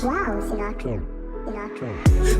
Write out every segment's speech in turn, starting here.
Sinatra. Sinatra.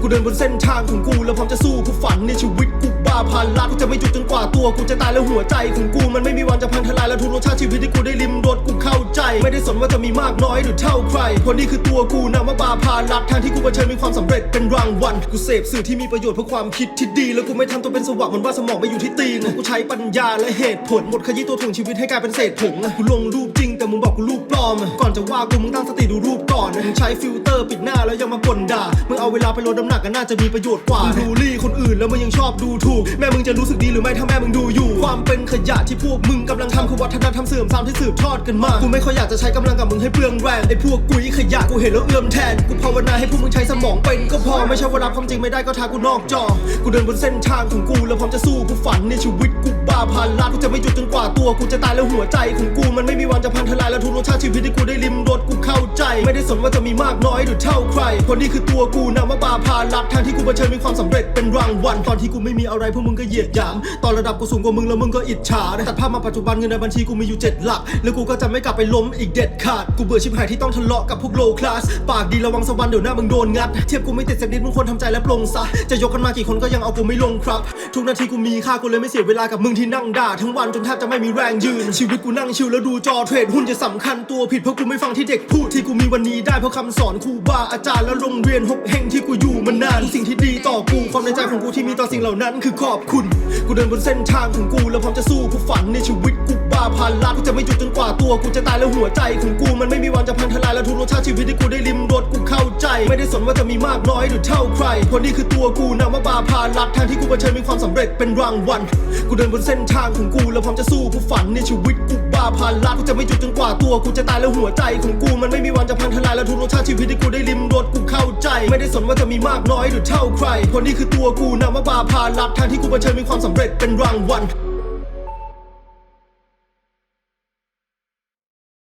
กูเดินบนเส้นทางของกูแล้วพร้อมจะสู้กูฝันในชีวิตกูบ้าพันล้านกูจะไม่หยุดจนกว่าตัวกูจะตายแล้วหัวใจของกูมันไม่มีวันจะพังทลายแล้วทุกรสชาติชีวิตที่กูได้ลิมรสกูเข้าใจ ไม่ได้สนว่าจะมีมากน้อยหรือเท่าใครคนนี้คือตัวกูนะว่าบาพาลัดทางที่กูเผชิญมีความสำเร็จเป็นรางวัลกูเสพสื่อที่มีประโยชน์เพื่อความคิดที่ดี แล้วกูไม่ทำตัวเป็นสวะเหมันว่าสมองไม่อยู่ที่ตีนกูใช้ปัญญาและเหตุผลหมดขยี้ตัวถ่วงชีวิตให้กลายเป็นเศษผงกูลงรูปจริงแต่มึงบอกกูรูปปล อม ก่อนจะว่ากูมึงตั้งสติดูรูปก่อน มึงใช้ฟิลเตอร์ปิดหน้าแล้วยังมากลด่า มึงเอาเวลาไปลดน้ำหนักก็น่าจะมีประโยชน์กว่ามึงบูลลี่คนอื่นแล้วมึงยังชอบดูถูก แม่มึงจะรู้สึกดีหรือไม่ถ้าแม่มึงดูอยู่ ความเป็นขยะที่พวกมึงกำลังทำคือวัฒนธรรมเสื่อมซ้ำที่สืบทอดกันมา กูไม่ค่อยอยากจะใช้กำลังกับมึงให้เปลืองแรงไอ้พวกกุยขยะกูเห็นแล้วเอื้อมแทน กูภาวนาให้พวกมึงใช้สมองเป็นก็พอไม่ใช่ว่ารับความจริงไม่ได้ก็ทากูนอกจอ กูเดินบนเส้นทางของกูแล้วพร้อมจะสู้กูฝันในชีวิตกูบ้าพันล้านกูจะไม่หยุดจนกว่าตัวกูจะตายแล้วหัวใจของกูมันไม่มีวันจะพังทลายแล้วทุกรสชาติชีวิตที่กูได้ลิมรสกูเข้าใจ ไม่ได้สนว่าจะมีมากน้อยหรือเท่าใครคนนี้คือตัวกูนะว่าบาพาลัดทางที่กูเผชิญมีความสำเร็จเป็นรางวัลตอนที่กูไม่มีอะไรพวกมึงก็เหยียดหยามตอนระดับกูสูงกว่ามึงแล้วมึงก็อิจฉาตัดภาพมาปัจจุบันเงินในบัญชีกูมีอยู่เจ็ดหลัก แล้วกูก็จะไม่กลับไปล้มอีกเด็ดขาดกูเบื่อชิบหายที่ต้องทะเลาะกับพวกโลคลาสปากดีระวังสวรรค์เดี๋ยวหน้ามึงโดนงัดเทียบกูไม่ติดสักนิดมึงควรทำใจและปลงซะจะยกกันมากี่คนก็ยังเอากูไม่ลงครับ ทุกนาทีกูมีค่ากูเลยไม่เสียเวลากับมึงที่นั่งด่าทั้งวันจนแทบจะไม่มีแรงยืนชีวิตกูนั่งชิลแล้วดูจอเทรดหุ้นจะสำคัญตัวผิดเพราะกูไม่ฟังที่เด็กพูดที่กูมีวันนี้ได้เพราะคำสอนครูบาอาจารย์และโรงเรียนหกแห่งที่กูอยู่มานานสิ่งที่ดีต่อกูความในใจของกูที่มีต่อสิ่งเหล่านั้น คือขอบคุณ กูเดินบนเส้นทางของกูแล้วพร้อมจะสู้กูฝันในชีวิตกูบ้าพันล้านกูจะไม่หยุดจนกว่าตัวกูจะตายแล้วหัวใจของกูมันไม่มีวันจะพังทลายแล้วทุกรสชาติชีวิตที่กูได้ลิมรสกูเข้าใจ ไม่ได้สนว่าจะมีมากน้อยหรือเท่าใครคนนี้คือตัวกูนะว่าบาพาลัดทางที่กูเผชิญมีความสำเร็จเป็นรางวัลกูเดินบนเส้นทางของกูแล้วพร้อมจะสู้กูฝันในชีวิตกูาพันล้านกูจะไม่หยุดจนกว่าตัวกูจะตายแล้วหัวใจของกูมันไม่มีวันจะพังทลายแล้วทุกรสชาติชีวิตที่กูได้ลิมรสกูเข้าใจ ไม่ได้สนว่าจะมีมากน้อยหรือเท่าใครคนนี้คือตัวกูนะว่าบาพาลัดทางที่กูเผชิญมีความสำเร็จเป็นรางวัล